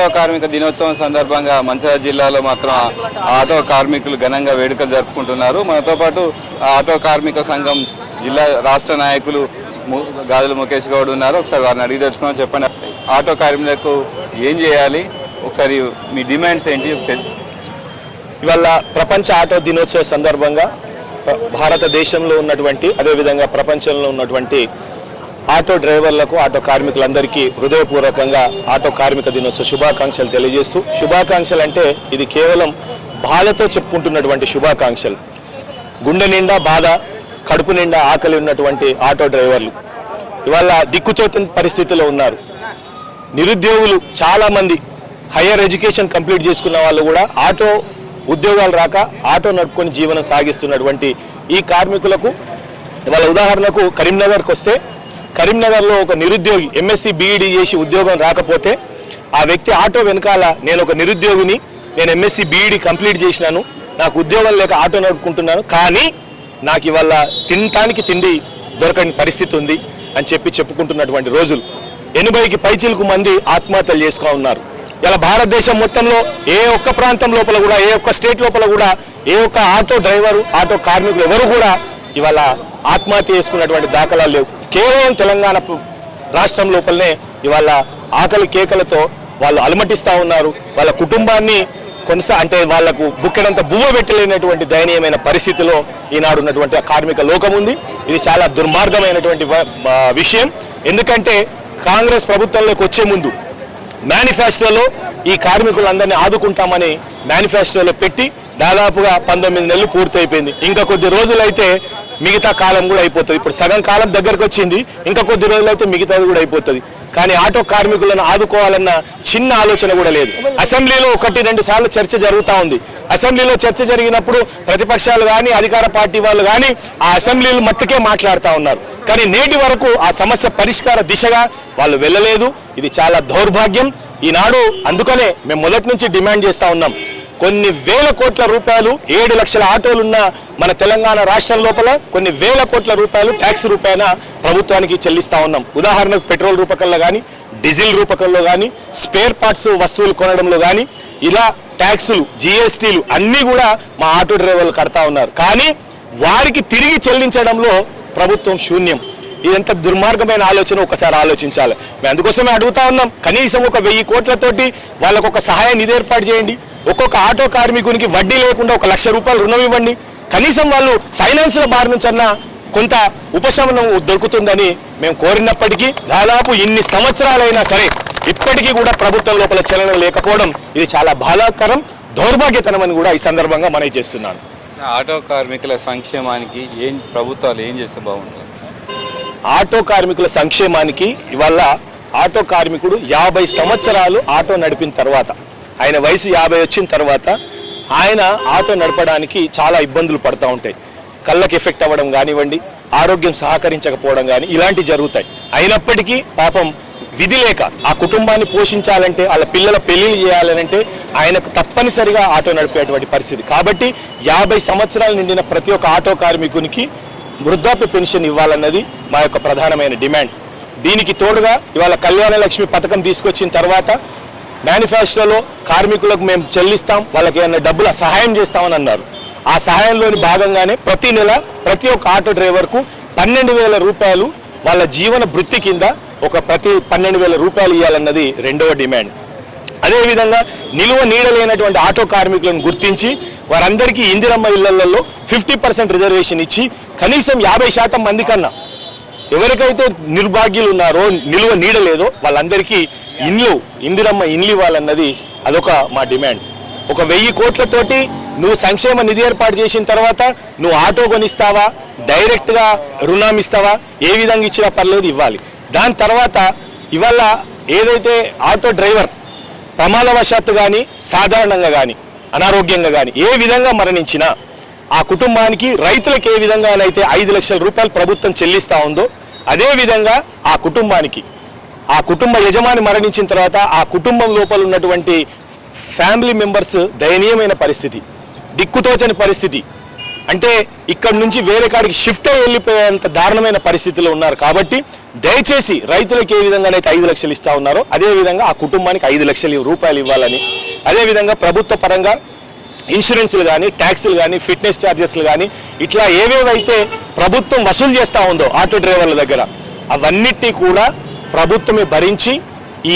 Auto కార్మిక దినోత్సవం సందర్భంగా మంచిర్యాల జిల్లాలో మాత్రం ఆటో కార్మికులు ఘనంగా వేడుకలు జరుపుకుంటున్నారు. మనతో పాటు ఆటో కార్మిక సంఘం జిల్లా రాష్ట్ర నాయకులు ము- గాజుల ముఖేష్ గౌడ్ ఉన్నారు. ఒకసారి వారిని అడిగి తెలుసుకున్నాం చెప్పండి. ఆటో కార్మికులకు ఏం చేయాలి? ఒకసారి మీ డిమాండ్స్ ఏంటి? ఇవాళ ప్రపంచ ఆటో దినోత్సవ సందర్భంగా భారతదేశంలో ఉన్నటువంటి అదేవిధంగా ప్రపంచంలో ఉన్నటువంటి ఆటో డ్రైవర్లకు ఆటో కార్మికులందరికీ హృదయపూర్వకంగా ఆటో కార్మిక దినోత్సవ శుభాకాంక్షలు తెలియజేస్తూ శుభాకాంక్షలు అంటే ఇది కేవలం బాధతో చెప్పుకుంటున్నటువంటి శుభాకాంక్షలు. గుండె నిండా బాధ కడుపు నిండా ఆకలి ఉన్నటువంటి ఆటో డ్రైవర్లు. ఇవాళ దిక్కుచోతని పరిస్థితిలో ఉన్నారు. నిరుద్యోగులు చాలామంది హయ్యర్ ఎడ్యుకేషన్ కంప్లీట్ చేసుకున్న వాళ్ళు కూడా ఆటో ఉద్యోగాలు రాక ఆటో నడుపుకొని జీవనం సాగిస్తున్నటువంటి ఈ కార్మికులకు ఇవాళ ఉదాహరణకు కరీంనగర్కి వస్తే కరీంనగర్లో ఒక నిరుద్యోగి ఎంఎస్సి బీఈడీ చేసి ఉద్యోగం రాకపోతే ఆ వ్యక్తి ఆటో వెనకాల నేను ఒక నిరుద్యోగిని నేను ఎంఎస్సి బీఈడీ కంప్లీట్ చేసినాను నాకు ఉద్యోగం లేక ఆటో నడుపుకుంటున్నాను కానీ నాకు ఇవాళ తినటానికి తిండి దొరకని పరిస్థితి ఉంది అని చెప్పి చెప్పుకుంటున్నటువంటి రోజులు. ఎనభైకి పైచిలకు మంది ఆత్మహత్యలు చేసుకో ఉన్నారు. ఇలా భారతదేశం మొత్తంలో ఏ ఒక్క ప్రాంతం లోపల కూడా ఏ ఒక్క స్టేట్ లోపల కూడా ఏ ఒక్క ఆటో డ్రైవరు ఆటో కార్మికులు ఎవరు కూడా ఇవాళ ఆత్మహత్య చేసుకున్నటువంటి దాఖలాలు లేవు. కేవలం తెలంగాణ రాష్ట్రం లోపలనే ఇవాళ ఆకలి కేకలతో వాళ్ళు అలమటిస్తూ ఉన్నారు. వాళ్ళ కుటుంబాన్ని కొనసా అంటే వాళ్ళకు బుక్కెడంత బువ్వ పెట్టలేనటువంటి దయనీయమైన పరిస్థితిలో ఈనాడు ఉన్నటువంటి కార్మిక లోకం ఉంది. ఇది చాలా దుర్మార్గమైనటువంటి విషయం. ఎందుకంటే కాంగ్రెస్ ప్రభుత్వంలోకి వచ్చే ముందు మేనిఫెస్టోలో ఈ కార్మికులందరినీ ఆదుకుంటామని మేనిఫెస్టోలో పెట్టి దాదాపుగా పంతొమ్మిది నెలలు పూర్తయిపోయింది. ఇంకా కొద్ది రోజులైతే మిగతా కాలం కూడా అయిపోతుంది. ఇప్పుడు సగం కాలం దగ్గరకు వచ్చింది ఇంకా కొద్ది రోజులైతే మిగతాది కూడా అయిపోతుంది. కానీ ఆటో కార్మికులను ఆదుకోవాలన్న చిన్న ఆలోచన కూడా లేదు. అసెంబ్లీలో ఒకటి రెండు సార్లు చర్చ జరుగుతూ ఉంది. అసెంబ్లీలో చర్చ జరిగినప్పుడు ప్రతిపక్షాలు కానీ అధికార పార్టీ వాళ్ళు కానీ ఆ అసెంబ్లీలు మట్టుకే మాట్లాడుతూ ఉన్నారు. కానీ నేటి వరకు ఆ సమస్య పరిష్కార దిశగా వాళ్ళు వెళ్ళలేదు. ఇది చాలా దౌర్భాగ్యం. ఈనాడు అందుకనే మేము మొదటి నుంచి డిమాండ్ చేస్తా ఉన్నాం. కొన్ని వేల కోట్ల రూపాయలు ఏడు లక్షల ఆటోలున్న మన తెలంగాణ రాష్ట్రం లోపల కొన్ని వేల కోట్ల రూపాయలు ట్యాక్స్ రూపాయన ప్రభుత్వానికి చెల్లిస్తా ఉన్నాం. ఉదాహరణకు పెట్రోల్ రూపకంలో కానీ డీజిల్ రూపకంలో కానీ స్పేర్ పార్ట్స్ వస్తువులు కొనడంలో కానీ ఇలా ట్యాక్సులు జిఎస్టీలు అన్నీ కూడా మా ఆటో డ్రైవర్లు కడతా ఉన్నారు. కానీ వారికి తిరిగి చెల్లించడంలో ప్రభుత్వం శూన్యం. ఇది ఎంత దుర్మార్గమైన ఆలోచన? ఒకసారి ఆలోచించాలి. మేము అందుకోసమే అడుగుతా ఉన్నాం. కనీసం ఒక వెయ్యి కోట్లతోటి వాళ్ళకు ఒక సహాయ నిధి ఏర్పాటు చేయండి. ఒక్కొక్క ఆటో కార్మికునికి వడ్డీ లేకుండా ఒక లక్ష రూపాయలు రుణం ఇవ్వండి. కనీసం వాళ్ళు ఫైనాన్షియల్ బారి నుంచి అన్నా కొంత ఉపశమనం దొరుకుతుందని మేము కోరినప్పటికీ దాదాపు ఇన్ని సంవత్సరాలైనా సరే ఇప్పటికీ కూడా ప్రభుత్వం లోపల చలనం లేకపోవడం ఇది చాలా బాధాకరం దౌర్భాగ్యతనమని కూడా ఈ సందర్భంగా మనవి చేస్తున్నాను. ఆటో కార్మికుల సంక్షేమానికి ఏం ప్రభుత్వాలు ఏం చేస్తే బాగుంటుంది ఆటో కార్మికుల సంక్షేమానికి ఇవాళ ఆటో కార్మికుడు యాభై సంవత్సరాలు ఆటో నడిపిన తర్వాత ఆయన వయసు యాభై వచ్చిన తర్వాత ఆయన ఆటో నడపడానికి చాలా ఇబ్బందులు పడతా ఉంటాయి. కళ్ళకి ఎఫెక్ట్ అవ్వడం కానివ్వండి ఆరోగ్యం సహకరించకపోవడం కానీ ఇలాంటివి జరుగుతాయి. అయినప్పటికీ పాపం విధి లేక ఆ కుటుంబాన్ని పోషించాలంటే వాళ్ళ పిల్లల పెళ్ళిళ్ళు చేయాలనంటే ఆయనకు తప్పనిసరిగా ఆటో నడిపేటువంటి పరిస్థితి. కాబట్టి యాభై సంవత్సరాలు నిండిన ప్రతి ఒక్క ఆటో కార్మికునికి వృద్ధాప్య పెన్షన్ ఇవ్వాలన్నది మా యొక్క ప్రధానమైన డిమాండ్. దీనికి తోడుగా ఇవాళ కళ్యాణ లక్ష్మి పథకం తీసుకొచ్చిన తర్వాత మేనిఫెస్టోలో కార్మికులకు మేము చెల్లిస్తాం వాళ్ళకి ఏమైనా డబ్బుల సహాయం చేస్తామని అన్నారు. ఆ సహాయంలోని భాగంగానే ప్రతి నెల ప్రతి ఒక్క ఆటో డ్రైవర్కు పన్నెండు వేల రూపాయలు వాళ్ళ జీవన వృత్తి కింద ఒక ప్రతి పన్నెండు వేల రూపాయలు ఇవ్వాలన్నది రెండవ డిమాండ్. అదేవిధంగా నిలువ నీడలేనటువంటి ఆటో కార్మికులను గుర్తించి వారందరికీ ఇందిరమ్మ ఇళ్ళలో ఫిఫ్టీ పర్సెంట్ రిజర్వేషన్ ఇచ్చి కనీసం యాభై శాతం మంది కన్నా ఎవరికైతే నిర్భాగ్యులు ఉన్నారో నిలువ నీడలేదో వాళ్ళందరికీ ఇండ్లు ఇందిరమ్మ ఇండ్లు ఇవ్వాలన్నది అదొక మా డిమాండ్. ఒక వెయ్యి కోట్లతోటి నువ్వు సంక్షేమ నిధి ఏర్పాటు చేసిన తర్వాత నువ్వు ఆటో కొనిస్తావా? డైరెక్ట్గా రుణం ఇస్తావా ఏ విధంగా ఇచ్చినా పర్లేదు ఇవ్వాలి. దాని తర్వాత ఇవాళ ఏదైతే ఆటో డ్రైవర్ ప్రమాదవశాత్తు కానీ సాధారణంగా కానీ అనారోగ్యంగా కానీ ఏ విధంగా మరణించినా ఆ కుటుంబానికి రైతులకు ఏ విధంగానైతే ఐదు లక్షల రూపాయలు ప్రభుత్వం చెల్లిస్తా ఉందో అదే విధంగా ఆ కుటుంబానికి ఆ కుటుంబ యజమాని మరణించిన తర్వాత ఆ కుటుంబం లోపల ఉన్నటువంటి ఫ్యామిలీ మెంబర్స్ దయనీయమైన పరిస్థితి దిక్కుతోచని పరిస్థితి. అంటే ఇక్కడ నుంచి వేరే కాడికి షిఫ్ట్ అయ్యి వెళ్ళిపోయేంత దారుణమైన పరిస్థితిలో ఉన్నారు కాబట్టి దయచేసి రైతులకు ఏ విధంగానైతే ఐదు లక్షలు ఇస్తా ఉన్నారో అదే విధంగా ఆ కుటుంబానికి ఐదు లక్షలు రూపాయలు ఇవ్వాలని. అదేవిధంగా ప్రభుత్వ పరంగా ఇన్సూరెన్స్లు కానీ ట్యాక్స్లు కానీ ఫిట్నెస్ ఛార్జెస్లు కానీ ఇట్లా ఏవేవైతే ప్రభుత్వం వసూలు చేస్తూ ఉందో ఆటో డ్రైవర్ల దగ్గర అవన్నిటినీ కూడా ప్రభుత్వమే భరించి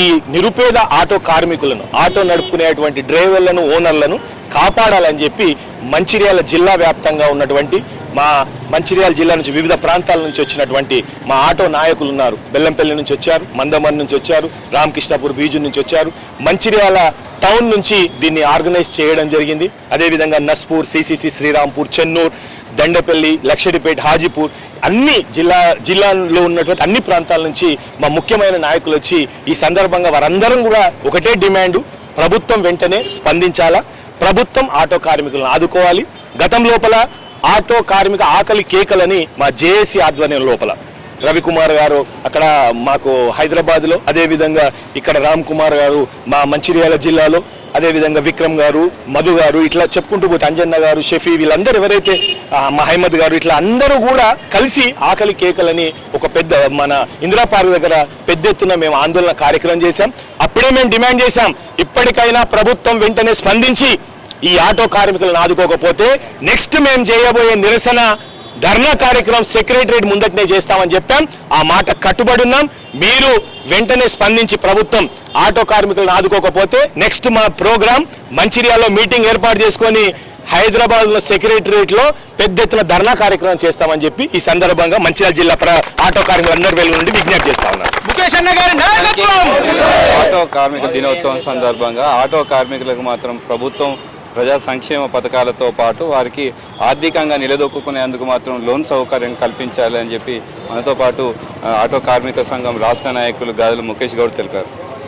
ఈ నిరుపేద ఆటో కార్మికులను ఆటో నడుపుకునేటువంటి డ్రైవర్లను ఓనర్లను కాపాడాలని చెప్పి మంచిర్యాల జిల్లా వ్యాప్తంగా ఉన్నటువంటి మా మంచిర్యాల జిల్లా నుంచి వివిధ ప్రాంతాల నుంచి వచ్చినటువంటి మా ఆటో నాయకులు ఉన్నారు. బెల్లంపల్లి నుంచి వచ్చారు మందమన్ నుంచి వచ్చారు రామకృష్ణాపూర్ బీజు నుంచి వచ్చారు. మంచిర్యాల టౌన్ నుంచి దీన్ని ఆర్గనైజ్ చేయడం జరిగింది. అదేవిధంగా నస్పూర్ సిసిసి శ్రీరాంపూర్ చెన్నూర్ దండపల్లి లక్షడిపేట హాజీపూర్ అన్ని జిల్లా జిల్లాలో ఉన్నటువంటి అన్ని ప్రాంతాల నుంచి మా ముఖ్యమైన నాయకులు వచ్చి ఈ సందర్భంగా వారందరం కూడా ఒకటే డిమాండ్. ప్రభుత్వం వెంటనే స్పందించాలా? ప్రభుత్వం ఆటో కార్మికులను ఆదుకోవాలి. గతం లోపల ఆటో కార్మిక ఆకలి కేకలని మా జేఏసీ ఆధ్వర్యం లోపల. రవికుమార్ గారు అక్కడ మాకు హైదరాబాద్లో అదేవిధంగా ఇక్కడ రామ్ కుమార్ గారు మా మంచిర్యాల జిల్లాలో అదేవిధంగా విక్రమ్ గారు మధు గారు ఇట్లా చెప్పుకుంటూ పోతే అంజన్న గారు షఫీ వీళ్ళందరూ ఎవరైతే మహమ్మద్ గారు ఇట్లా అందరూ కూడా కలిసి ఆకలి కేకలని ఒక పెద్ద మన ఇందిరా పార్క్ దగ్గర పెద్ద ఎత్తున మేము ఆందోళన కార్యక్రమం చేశాం. అప్పుడే మేము డిమాండ్ చేశాం ఇప్పటికైనా ప్రభుత్వం వెంటనే స్పందించి ఈ ఆటో కార్మికులను ఆదుకోకపోతే నెక్స్ట్ మేము చేయబోయే నిరసన ధర్నా కార్యక్రమం సెక్రటరేట్ ముందటనే చేస్తామని చెప్పాం. ఆ మాట కట్టుబడి ఉన్నాం. మీరు వెంటనే స్పందించి ప్రభుత్వం ఆటో కార్మికులను ఆదుకోకపోతే నెక్స్ట్ మా ప్రోగ్రాం మంచిర్యాలలో మీటింగ్ ఏర్పాటు చేసుకొని హైదరాబాద్లో సెక్రటరియట్లో పెద్ద ఎత్తున ధర్నా కార్యక్రమం చేస్తామని చెప్పి ఈ సందర్భంగా మంచిర్యాల జిల్లా ప్ర- ఆటో కార్మికులందరి వేల నుండి విజ్ఞప్తి చేస్తా ఉన్నారు ఆటో కార్మిక దినోత్సవం సందర్భంగా ఆటో కార్మికులకు మాత్రం ప్రభుత్వం ప్రజా సంక్షేమ పథకాలతో పాటు వారికి ఆర్థికంగా నిలదొక్కునేందుకు మాత్రం లోన్ సౌకర్యం కల్పించాలని చెప్పి మనతో పాటు ఆటో కార్మిక సంఘం రాష్ట్ర నాయకులు గాజులు ముఖేష్ గౌడ్ తెలిపారు.